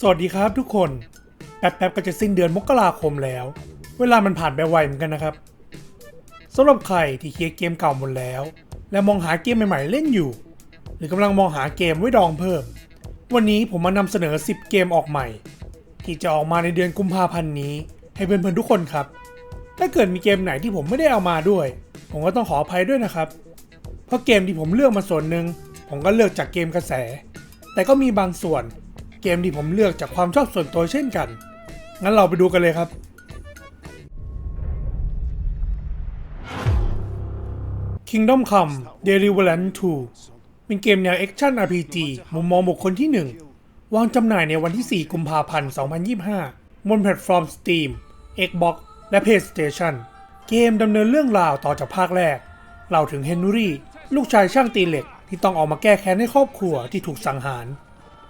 สวัสดีครับทุกคน แป๊บๆก็จะสิ้นเดือนมกราคมแล้ว เวลามันผ่านไปไวเหมือนกันนะครับสำหรับใครที่เคลียร์เกมเก่าหมดแล้ว และมองหาเกมใหม่ๆเล่นอยู่ หรือกำลังมองหาเกมไว้ดองเพิ่ม วันนี้ผมมานำเสนอ 10 เกมออกใหม่ ที่จะออกมาในเดือนกุมภาพันธ์นี้ ให้เพื่อนๆทุกคนครับ ถ้าเกิดมีเกมไหนที่ผมไม่ได้เอามาด้วย ผมก็ต้องขออภัยด้วยนะครับ เพราะเกมที่ผมเลือกมาส่วนหนึ่ง ผมก็เลือกจากเกมกระแส แต่ก็มีบางส่วนเกมที่ผมเลือกจากความชอบส่วนตัวเช่นกัน งั้นเราไปดูกันเลยครับ Kingdom Come Deliverance 2 เป็นเกมแนว Action RPG มุมมองบุคคลที่ 1 วางจำหน่ายในวันที่ 4 กุมภาพันธ์ 2025 บนแพลตฟอร์ม Steam Xbox และ PlayStation เกมดำเนินเรื่องราวต่อจากภาคแรก เล่าถึงเฮนรี่ ลูกชายช่างตีเหล็ก ที่ต้องออกมาแก้แค้นให้ครอบครัวที่ถูกสังหาร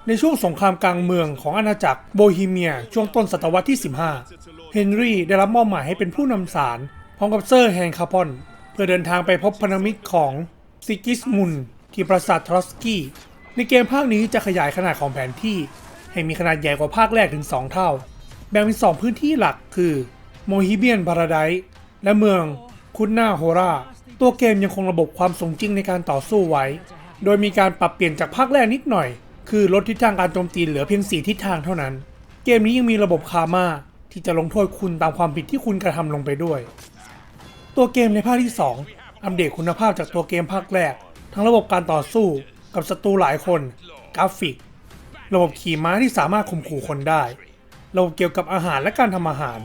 ในช่วงสงครามกลางเมืองของอาณาจักรโบฮีเมียช่วงต้นศตวรรษที่ 15 เฮนรี่ได้รับมอบหมายให้เป็นผู้นำสารพร้อมกับเซอร์แฮงคาปอนเพื่อเดินทางไปพบพันธมิตรของซิกิสมุนที่ปราสาททรอสกี้ ในเกมภาคนี้จะขยายขนาดของแผนที่ ให้มีขนาดใหญ่กว่าภาคแรกถึง 2 เท่า แบ่งเป็น2พื้นที่หลักคือโมฮิเบียนพาราไดและเมืองคุนนาโฮรา ตัวเกมยังคงระบบความสมจริงในการต่อสู้ไว้ โดยมีการปรับเปลี่ยนจากภาคแรกนิดหน่อย คือลดทิศทางการโจมตีเหลือเพียง 4 ทิศทางเท่านั้น เกมนี้ยังมีระบบคามาที่จะลงโทษคุณตามความผิดที่คุณกระทำลงไปด้วย ตัวเกมในภาคที่ 2 อัปเดตคุณภาพจากตัวเกมภาคแรก ทั้งระบบการต่อสู้กับศัตรูหลายคน กราฟิก ระบบขี่ม้าที่สามารถข่มขู่คนได้ ระบบเกี่ยวกับอาหารและการทำอาหาร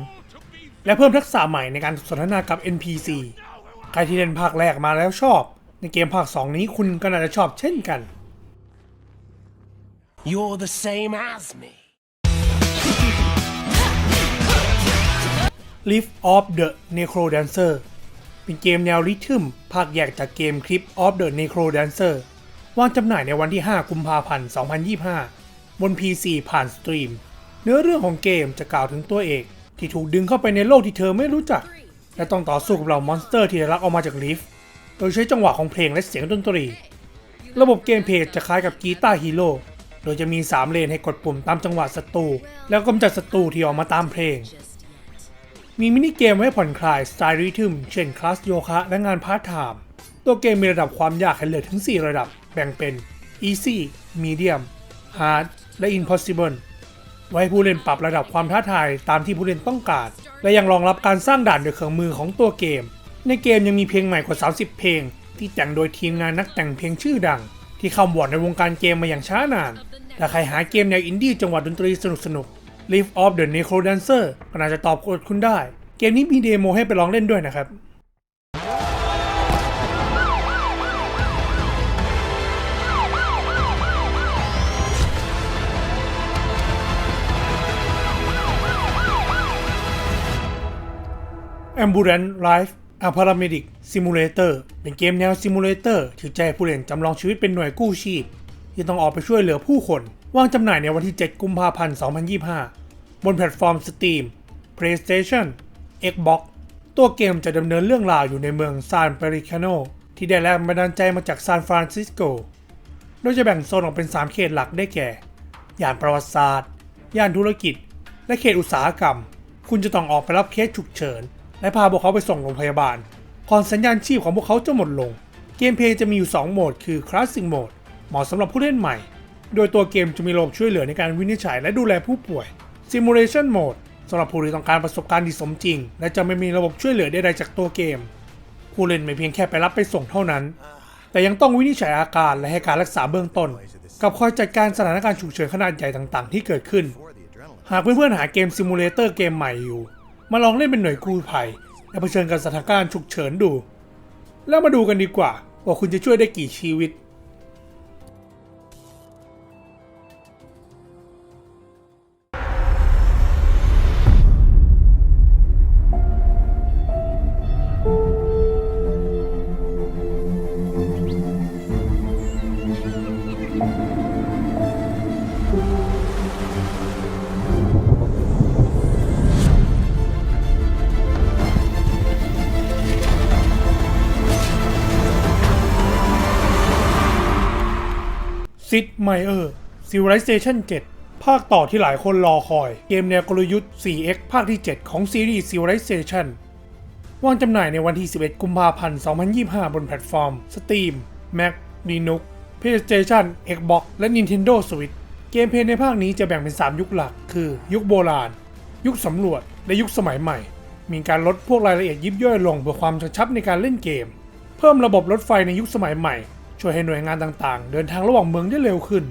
และเพิ่มทักษะใหม่ในการสนทนากับ NPC ใครที่เล่นภาคแรกมาแล้วชอบ ในเกมภาค 2 นี้คุณก็น่าจะชอบเช่นกัน You're the same as me. Lift of the Necro Dancer เป็นเกมแนวริทึมภาคแยกจากเกม Clip of the Necro Dancer วางจำหน่ายในวันที่ 5 กุมภาพันธ์ 2025 บน PC ผ่านสตรีม เนื้อเรื่องของเกมจะกล่าวถึงตัวเอก ที่ถูกดึงเข้าไปในโลกที่เธอไม่รู้จัก และต้องต่อสู้กับเหล่ามอนสเตอร์ที่ได้รักออกมาจากลิฟต์โดยใช้จังหวะของเพลงและเสียงดนตรี ระบบเกมเพลย์จะคล้ายกับกีตาร์ฮีโร่โดยจะมี 3 เลนให้กดปุ่มตามจังหวะศัตรูแล้วกำจัดศัตรูที่ออกมาตามเพลง มีมินิเกมไว้ผ่อนคลายสไตล์ริทึมเช่นคลาสโยคะและงานพาร์ทไทม์ตัวเกมมีระดับความยากให้เลือกถึง 4 ระดับ แบ่งเป็น Easy Medium Hard และ Impossible ไว้ให้ผู้เล่นปรับระดับความท้าทายตามที่ผู้เล่นต้องการ และยังรองรับการสร้างด่านด้วยเครื่องมือของตัวเกม ในเกมยังมีเพลงใหม่กว่า 30 เพลง ที่แต่งโดยทีมงานนักแต่งเพลงชื่อดัง ที่คำวอร์ดในวงการเกมมาอย่างช้านาน ถ้าใครหาเกมแนวอินดี้จังหวะดนตรีสนุกๆ Live of the Necro Dancer ก็น่าจะตอบโจทย์คุณได้ เกมนี้มีเดโมให้ไปลองเล่นด้วยนะครับ Ambulance Life a Paramedic Simulator เป็นเกมแนวซิมูเลเตอร์ที่จะให้ผู้เล่นจำลองชีวิตเป็นหน่วยกู้ชีพ ที่ต้องออกไปช่วยเหลือผู้คน วางจำหน่ายในวันที่ 7 กุมภาพันธ์ 2025 บนแพลตฟอร์ม Steam PlayStation Xbox ตัวเกมจะดำเนินเรื่องราวอยู่ในเมืองซานเปริคาโนที่ได้แรงบันดาลใจมาจากซานฟรานซิสโก โดยจะแบ่งโซนออกเป็น 3 เขตหลักได้แก่ ย่านประวัติศาสตร์ ย่านธุรกิจ และเขตอุตสาหกรรม คุณจะต้องออกไปรับเคสฉุกเฉิน และพาพวกเขาไปส่งโรงพยาบาล ก่อนสัญญาณชีพของพวกเขาจะหมดลง เกมเพย์จะมีอยู่ 2 โหมด คือ Classic Mode เหมาะสำหรับผู้เล่นใหม่ โดยตัวเกมจะมีระบบช่วยเหลือในการวินิจฉัยและดูแลผู้ป่วย Simulation Mode สำหรับผู้ที่ต้องการประสบการณ์ที่สมจริง และจะไม่มีระบบช่วยเหลือใดๆจากตัวเกม ผู้เล่นไม่เพียงแค่ไปรับไปส่งเท่านั้น แต่ยังต้องวินิจฉัยอาการและให้การรักษาเบื้องต้น กับคอยจัดการสถานการณ์ฉุกเฉินขนาดใหญ่ต่างๆ ที่เกิดขึ้น หากเพื่อนๆหาเกมซิมูเลเตอร์เกมใหม่อยู่ มาลองเล่นเป็นหน่วยกู้ภัยและเผชิญกับสถานการณ์ฉุกเฉินดู แล้วมาดูกันดีกว่าว่าคุณจะช่วยได้กี่ชีวิต ไมเออร์ Civilization 7 ภาคต่อที่หลายคนรอคอย เกมแนวกลยุทธ์ 4X ภาคที่ 7 ของซีรีส์ Civilization วางจำหน่ายในวันที่ 11 กุมภาพันธ์ 2025 บนแพลตฟอร์ม Steam, Mac, Linux, PlayStation, Xbox และ Nintendo Switch เกมเพลย์ในภาคนี้จะแบ่งเป็น 3 ยุคหลัก คือ ยุคโบราณ ยุคสำรวจ และยุคสมัยใหม่ มีการลดพวกรายละเอียดยิบย่อยลงเพื่อความกระชับในการเล่นเกม เพิ่มระบบรถไฟในยุคสมัยใหม่ ช่วยให้หน่วยงานต่างๆ เดินทางระหว่างเมืองได้เร็วขึ้น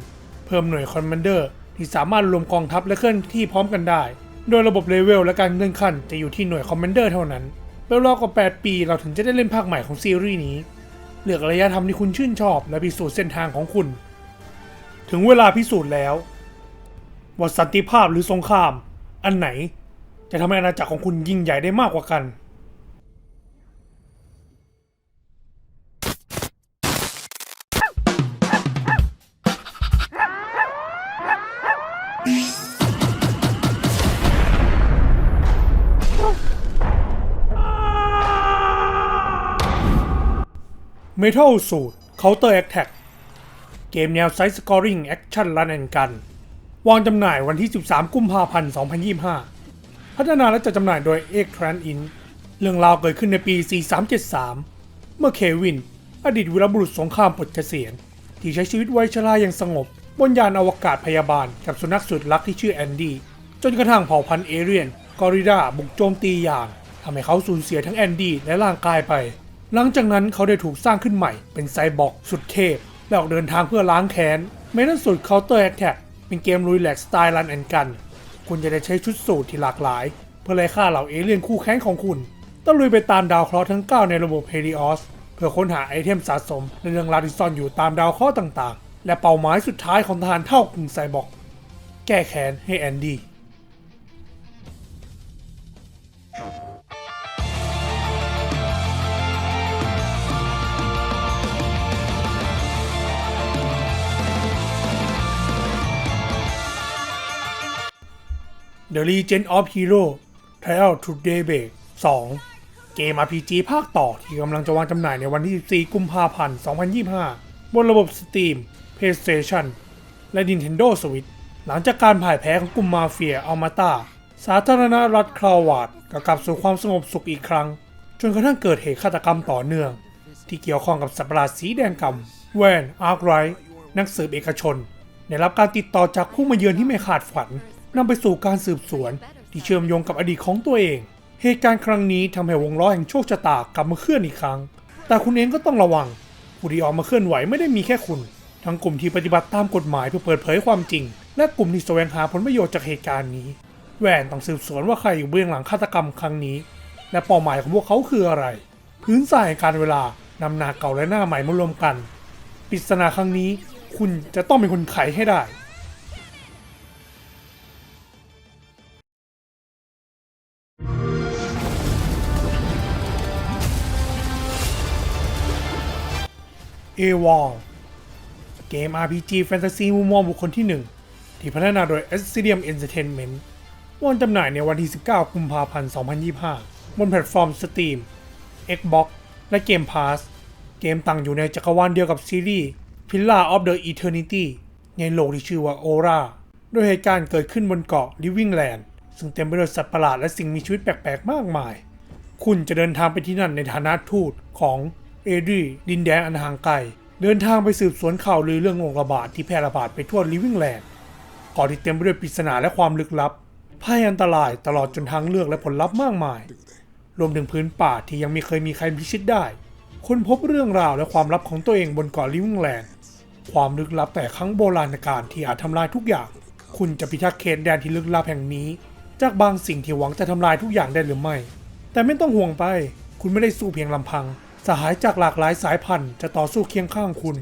เพิ่มหน่วยคอมมานเดอร์ที่สามารถรวมกองทัพและเคลื่อนที่พร้อมกันได้ โดยระบบเลเวลและการเลื่อนขั้นจะอยู่ที่หน่วยคอมมานเดอร์เท่านั้นแล้วรอกว่า 8 ปีเราถึงจะได้เล่นภาคใหม่ของซีรีส์นี้ เลือกระยะทำที่คุณชื่นชอบ และพิสูจน์เส้นทางของคุณ ถึงเวลาพิสูจน์แล้วว่าสันติภาพหรือสงคราม อันไหน จะทำให้อาณาจักรของคุณยิ่งใหญ่ได้มากกว่ากัน Metal Suit Counter Attack เกมแนวไซส์สกอริงแอคชั่นรันแอนกัน วางจำหน่ายวันที่ 13 กุมภาพันธ์ 2025 พัฒนาและจัดจำหน่ายโดย e c t r a n In เรื่องราวเกิดขึ้นในปี 4373 เมื่อเควิน อดีตวีรบุรุษสงครามปลดเกษียณ ที่ใช้ชีวิตไว้ชราอย่างสงบบนยานอวกาศพยาบาลกับสุนัขสุดรักที่ชื่อแอนดี้ จนกระทั่งเผ่าพันธุ์เอเรียนกอริดาบุกโจมตียานทำให้เขาสูญเสียทั้งแอนดี้และร่างกายไป หลังจากนั้นเขาได้ถูกสร้างขึ้นใหม่เป็นไซบอร์กสุดเทพ และออกเดินทางเพื่อล้างแค้นเมทัลสุด Counter Attack เป็นเกมลุยแหลกสไตล์รันแอนกัน คุณจะได้ใช้ชุดสูตรที่หลากหลาย เพื่อไล่ฆ่าเหล่าเอเลี่ยนคู่แค้นของคุณต้องลุยไปตามดาวเคราะห์ทั้ง 9 ในระบบเฮลิออสเพื่อค้นหาไอเทมสะสมและเรื่องราวที่ซ่อนอยู่ตามดาวเคราะห์ต่างๆ และเป้าหมายสุดท้ายของทหารเท่ากึ่งไซบอร์กแก้แค้นให้แอนดี้ The Legend of Hero Trial to Daybreak 2 เกม RPG ภาคต่อที่กำลังจะวางจำหน่ายในวันที่ 14 กุมภาพันธ์ 2025 บนระบบ Steam, PlayStation และ Nintendo Switch หลังจากการพ่ายแพ้ของกลุ่มมาเฟียอัลมาตาสาธารณรัฐคราวาดกลับสู่ความสงบสุขอีกครั้ง จนกระทั่งเกิดเหตุฆาตกรรมต่อเนื่อง ที่เกี่ยวข้องกับสัตว์ประหลาดสีแดงกำแวนอาร์คไรท์นักสืบเอกชน ได้รับการติดต่อจากผู้มาเยือนที่ไม่คาดฝัน นำไปสู่การสืบสวน ที่เชื่อมโยงกับอดีตของตัวเอง เหตุการณ์ครั้งนี้ทำให้วงล้อแห่งโชคชะตากลับมาเคลื่อนอีกครั้ง แต่คุณเองก็ต้องระวัง ผู้ที่ออกมาเคลื่อนไหวไม่ได้มีแค่คุณ ทั้งกลุ่มที่ปฏิบัติตามกฎหมายเพื่อเปิดเผยความจริง และกลุ่มที่แสวงหาผลประโยชน์จากเหตุการณ์นี้แหวนต้องสืบสวนว่าใครอยู่เบื้องหลังฆาตกรรมครั้งนี้ และเป้าหมายของพวกเขาคืออะไร พื้นสายการเวลานำหน้าเก่าและหน้าใหม่มารวมกันปริศนาครั้งนี้ คุณจะต้องเป็นคนไขให้ได้ a w a l เกม RPG แฟนตาซีมุมมองบุคคลที่ 1 ที่พัฒนาโดย Ascendum Entertainment วางจำหน่ายในวันที่ 19 กุมภาพันธ์ 2025 บนแพลตฟอร์ม Steam, Xbox และ Game Pass เกมตั้งอยู่ในจักรวาลเดียวกับซีรีส์ Pillar of the Eternity ในโลกที่ชื่อว่า Aura โดยเหตุการณ์เกิดขึ้นบนเกาะ Living Land ซึ่งเต็มไปด้วยสัตว์ประหลาดและสิ่งมีชีวิตแปลก ๆ มากมาย คุณจะเดินทางไปที่นั่นในฐานะทูตของ เอดีดินแดนอันห่างไกล เดินทางไปสืบสวนข่าวลือเรื่องโรคระบาดที่แพร่ระบาดไปทั่วลิวิงแลนด์เกาะที่เต็มไปด้วยปริศนาและความลึกลับภัยอันตรายตลอดจนทางเลือกและผลลัพธ์มากมาย รวมถึงพื้นป่าที่ยังไม่เคยมีใครพิชิตได้ คนพบเรื่องราวและความลับของตัวเองบนเกาะลิวิงแลนด์ ความลึกลับแต่ครั้งโบราณกาลที่อาจทำลายทุกอย่าง คุณจะพิทักษ์เขตแดนที่ลึกลับแห่งนี้ จากบางสิ่งที่หวังจะทำลายทุกอย่างได้หรือไม่ แต่ไม่ต้องห่วงไป คุณไม่ได้สู้เพียงลำพัง สหายจากหลากหลายสายพันธุ์จะต่อสู้เคียงข้างคุณ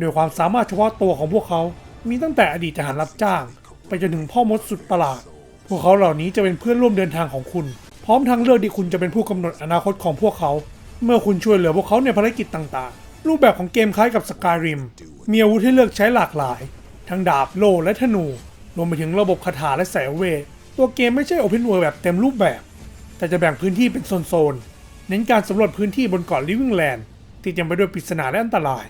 ด้วยความสามารถเฉพาะตัวของพวกเขา มีตั้งแต่อดีตทหารรับจ้าง ไปจนถึงพ่อมดสุดประหลาด พวกเขาเหล่านี้จะเป็นเพื่อนร่วมเดินทางของคุณ พร้อมทางเลือกที่คุณจะเป็นผู้กำหนดอนาคตของพวกเขา เมื่อคุณช่วยเหลือพวกเขาในภารกิจต่างๆ รูปแบบของเกมคล้ายกับสกายริม มีอาวุธให้เลือกใช้หลากหลาย ทั้งดาบ โล่ และธนู รวมไปถึงระบบคาถาและแสงเวท ตัวเกมไม่ใช่โอเพนเวิร์แบบเต็มรูปแบบ แต่จะแบ่งพื้นที่เป็นโซนๆ เน้นการสำรวจพื้นที่บนเกาะลิวิงแลนด์ที่เต็มไปด้วยปริศนาและอันตราย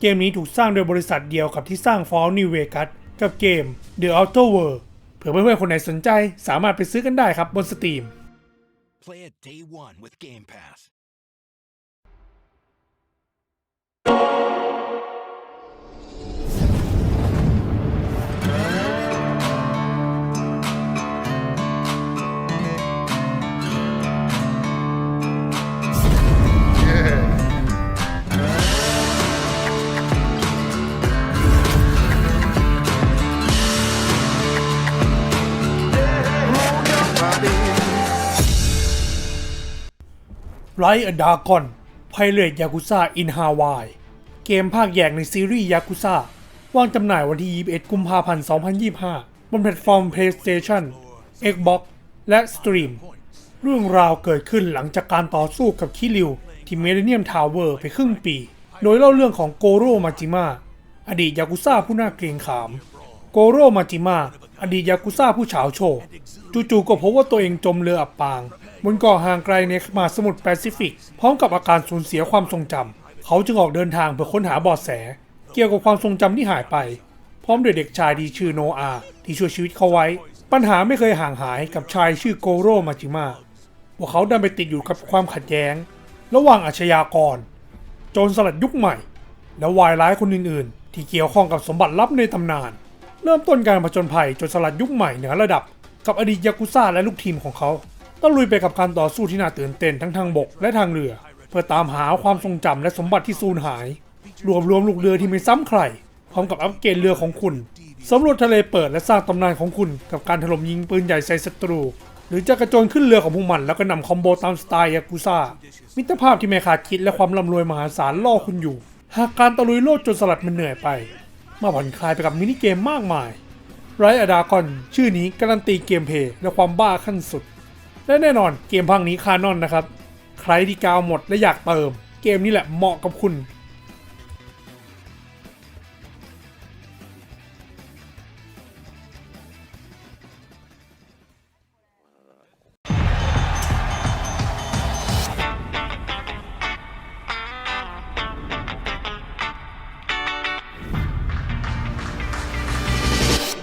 เกมนี้ถูกสร้างโดยบริษัทเดียวกับที่สร้าง Fallout New Vegas กับเกม The Outer World เผื่อเพื่อนๆคนไหนสนใจสามารถไปซื้อกันได้ครับบน Steam Play it day one with Game Pass. R i อดากอนไพเรตยากุซ่าอินฮาวาย เกมภาคแยกในซีรีส์ยากุซ่าวางจำหน่ายวันที่ 21 กุมภาพันธ์ 2025 บนแพลตฟอร์ม PlayStation Xbox และ Steam เรื่องราวเกิดขึ้นหลังจากการต่อสู้กับคิริว ที่เมเดเนียมทาวเวอร์ไปครึ่งปี โดยเล่าเรื่องของโกโรมาจิมะอดีตยากุซ่าผู้น่าเกรงขาม โกโรมาจิมะอดีตยากุซ่าผู้เฉาโฉกจู่ๆก็พบว่าตัวเองจมเรืออับปาง บนเกาะห่างไกลในมหาสมุทรแปซิฟิก พร้อมกับอาการสูญเสียความทรงจำเขาจึงออกเดินทางเพื่อค้นหาเบาะแส เกี่ยวกับความทรงจำที่หายไป พร้อมด้วยเด็กชายที่ชื่อโนอาที่ช่วยชีวิตเขาไว้ ปัญหาไม่เคยห่างหายกับชายชื่อโกโรมาจิมะพวกเขาดันไปติดอยู่กับความขัดแย้ง ระหว่างอาชญากร โจรสลัดยุคใหม่ และวายร้ายคนอื่นๆ ที่เกี่ยวข้องกับสมบัติลับในตำนาน เริ่มต้นการผจญภัยโจรสลัดยุคใหม่เหนือระดับ กับอดีตยากุซ่าและลูกทีมของเขา ต้องลุยไปกับการต่อสู้ที่น่าตื่นเต้นทั้งทางบกและทางเรือ เพื่อตามหาความทรงจำและสมบัติที่สูญหาย รวบรวมลูกเรือที่ไม่ซ้ำใคร พร้อมกับอัปเกรดเรือของคุณสำรวจทะเลเปิดและสร้างตำนานของคุณ กับการถล่มยิงปืนใหญ่ใส่ศัตรู หรือจะกระโจนขึ้นเรือของพวกมันแล้วก็นำคอมโบตามสไตล์ยากุซ่า มิตรภาพที่ไม่ขาดคิดและความร่ำรวยมหาศาลล่อคุณอยู่ หากการตะลุยโลดจนสลัดมันเหนื่อยไป มาผ่อนคลายไปกับมินิเกมมากมายไรอดากอนชื่อนี้การันตีเกมเพลย์และความบ้าขั้นสุด และแน่นอนเกมพังนี้คานอนนะครับ ใครที่กาวหมดและอยากเติม เกมนี้แหละเหมาะกับคุณ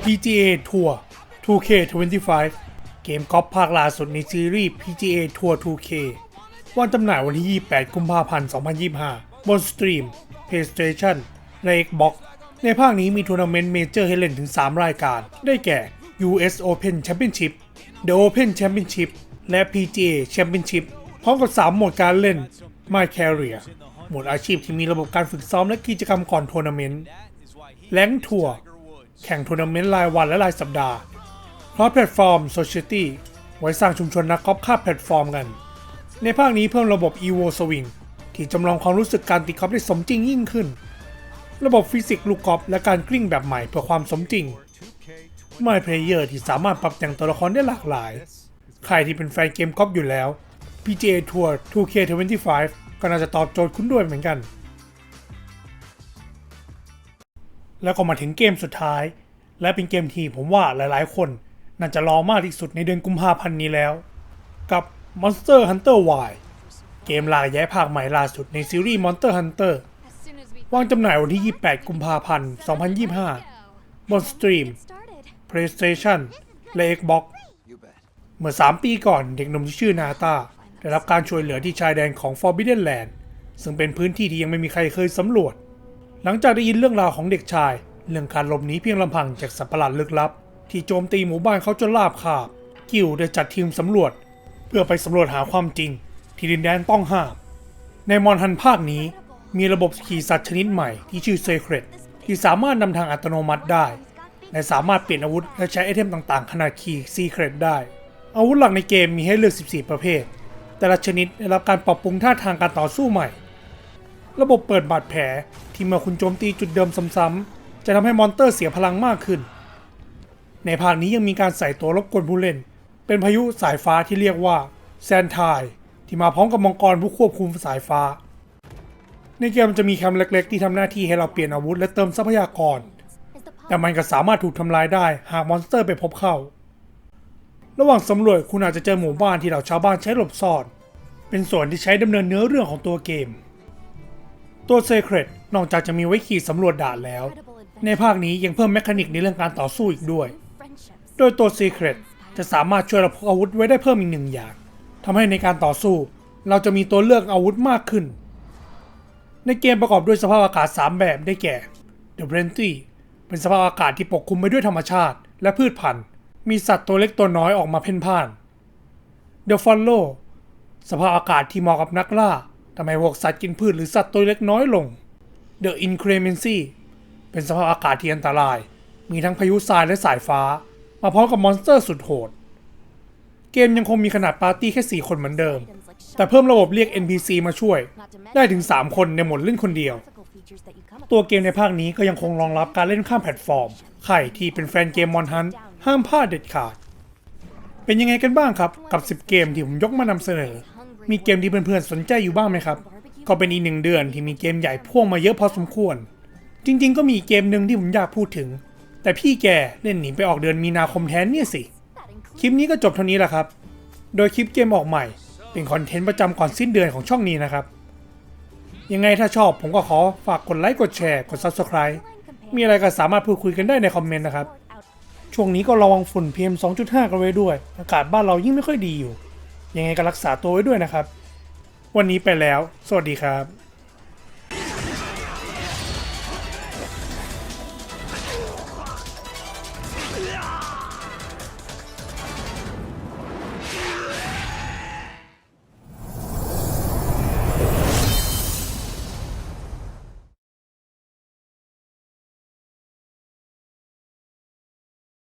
PGA Tour 2K25 เกมกอล์ฟภาคล่าสุดในซีรีส์ PGA Tour 2K วางจำหน่ายวันที่ 28 กุมภาพันธ์ 2025 บนสตรีม PlayStation และ Xbox ในภาคนี้มีทัวร์นาเมนต์เมเจอร์ให้เล่นถึง 3 รายการ ได้แก่ US Open Championship The Open Championship และ PGA Championship พร้อมกับ 3 โหมดการเล่น My Career โหมดอาชีพที่มีระบบการฝึกซ้อมและกิจกรรมก่อนทัวร์นาเมนต์แลงทัวร์แข่งทัวร์นาเมนต์รายวันและรายสัปดาห์ เพราะแพลตฟอร์ม Society ไว้สร้างชุมชนนักกอล์ฟข้ามแพลตฟอร์มกัน ในภาคนี้เพิ่มระบบ Evo Swing ที่จำลองความรู้สึกการตีกอล์ฟได้สมจริงยิ่งขึ้น ระบบฟิสิกส์ลูกกอล์ฟและการกลิ้งแบบใหม่เพื่อความสมจริง My Player ที่สามารถปรับแต่งตัวละครได้หลากหลาย ใครที่เป็นแฟนเกมกอล์ฟอยู่แล้ว PGA Tour 2K25 ก็น่าจะตอบโจทย์คุณด้วยเหมือนกัน แล้วก็มาถึงเกมสุดท้าย และเป็นเกมที่ผมว่าหลายๆ คน น่าจะรอมากที่สุดในเดือนกุมภาพันธ์นี้แล้ว กับ Monster Hunter Y เกมลายย้ายภาคใหม่ล่าสุดในซีรีส์ Monster Hunter วางจำหน่ายวันที่ 28 กุมภาพันธ์ 2025 บนสตรีม PlayStation และ Xbox เมื่อ 3 ปีก่อนเด็กหนุ่มที่ชื่อนาตาได้รับการช่วยเหลือที่ชายแดนของ Forbidden Land ซึ่งเป็นพื้นที่ที่ยังไม่มีใครเคยสำรวจ หลังจากได้ยินเรื่องราวของเด็กชาย เรื่องการหลบหนีเพียงลำพังจากสัตว์ประหลาดลึกลับ ที่โจมตีหมู่บ้านเขาจนลาบคาบ กิลได้จัดทีมสำรวจ เพื่อไปสำรวจหาความจริง ที่ดินแดนต้องห้าม ในมอนฮันภาคนี้มีระบบขี่สัตว์ชนิดใหม่ที่ชื่อ Secret ที่สามารถนำทางอัตโนมัติได้ และสามารถเปลี่ยนอาวุธและใช้ไอเทมต่างๆ ขนาดขี่ Secret ได้ อาวุธหลักในเกมมีให้เลือก 14 ประเภท แต่ละชนิดได้รับการปรับปรุงท่าทางการต่อสู้ใหม่ ระบบเปิดบาดแผลที่เมื่อคุณโจมตีจุดเดิมซ้ำๆจะทำให้มอนเตอร์เสียพลังมากขึ้น ในภาคนี้ยังมีการใส่ตัวรบกวนผู้เล่น เป็นพายุสายฟ้าที่เรียกว่าแซนทายที่มาพร้อมกับมังกรผู้ควบคุมสายฟ้า ในเกมจะมีแคมป์เล็กๆ ที่ทำหน้าที่ให้เราเปลี่ยนอาวุธและเติมทรัพยากร แต่มันก็สามารถถูกทำลายได้หากมอนสเตอร์ไปพบเข้า ระหว่างสำรวจคุณอาจจะเจอหมู่บ้านที่เหล่าชาวบ้านใช้หลบซ่อน เป็นส่วนที่ใช้ดำเนินเนื้อเรื่องของตัวเกม ตัว Secret นอกจากจะมีไว้ขี่สำรวจด่านแล้ว ในภาคนี้ยังเพิ่มแมคานิกในเรื่องการต่อสู้อีกด้วย โดยตัว Secret จะสามารถช่วยเราพกอาวุธไว้ได้เพิ่มอีกหนึ่งอย่างทำให้ในการต่อสู้ เราจะมีตัวเลือกอาวุธมากขึ้น ในเกมประกอบด้วยสภาพอากาศ 3 แบบได้แก่ The b r e n t y เป็นสภาพอากาศที่ปกคลุมไปด้วยธรรมชาติ และพืชพันธุ์ มีสัตว์ตัวเล็กตัวน้อยออกมาเพ่นพ่าน The Follow สภาพอากาศที่เหมาะกับนักล่าทำให้พวกสัตว์กินพืชหรือสัตว์ตัวเล็กน้อยลง The Inclemency เป็นสภาพอากาศที่อันตราย มีทั้งพายุทรายและสายฟ้า มาพร้อมกับมอนสเตอร์สุดโหด เกมยังคงมีขนาดปาร์ตี้แค่ 4 คนเหมือนเดิม แต่เพิ่มระบบเรียก NPC มาช่วย ได้ถึง 3 คนในหมดเล่นคนเดียว ตัวเกมในภาคนี้ก็ยังคงรองรับการเล่นข้ามแพลตฟอร์ม ใครที่เป็นแฟนเกมมอนฮันห้ามพลาดเด็ดขาด เป็นยังไงกันบ้างครับ กับ 10 เกมที่ผมยกมานำเสนอ มีเกมที่เพื่อนๆสนใจอยู่บ้างไหมครับ ก็เป็นอีกหนึ่งเดือนที่มีเกมใหญ่พ่วงมาเยอะพอสมควร จริง ๆ ก็มีเกมหนึ่งที่ผมอยากพูดถึง แต่พี่แกเล่นหนีไปออกเดือนมีนาคมแทนเนี่ยสิ คลิปนี้ก็จบเท่านี้แหละครับ โดยคลิปเกมออกใหม่ เป็นคอนเทนต์ประจำก่อนสิ้นเดือนของช่องนี้นะครับ ยังไงถ้าชอบผมก็ขอฝากกดไลค์กดแชร์กด Subscribe มีอะไรก็สามารถพูดคุยกันได้ในคอมเมนต์นะครับ ช่วงนี้ก็ระวังฝุ่น PM 2.5 กันไว้ด้วย อากาศบ้านเรายิ่งไม่ค่อยดีอยู่ ยังไงก็รักษาตัวไว้ด้วยนะครับ วันนี้ไปแล้ว สวัสดีครับ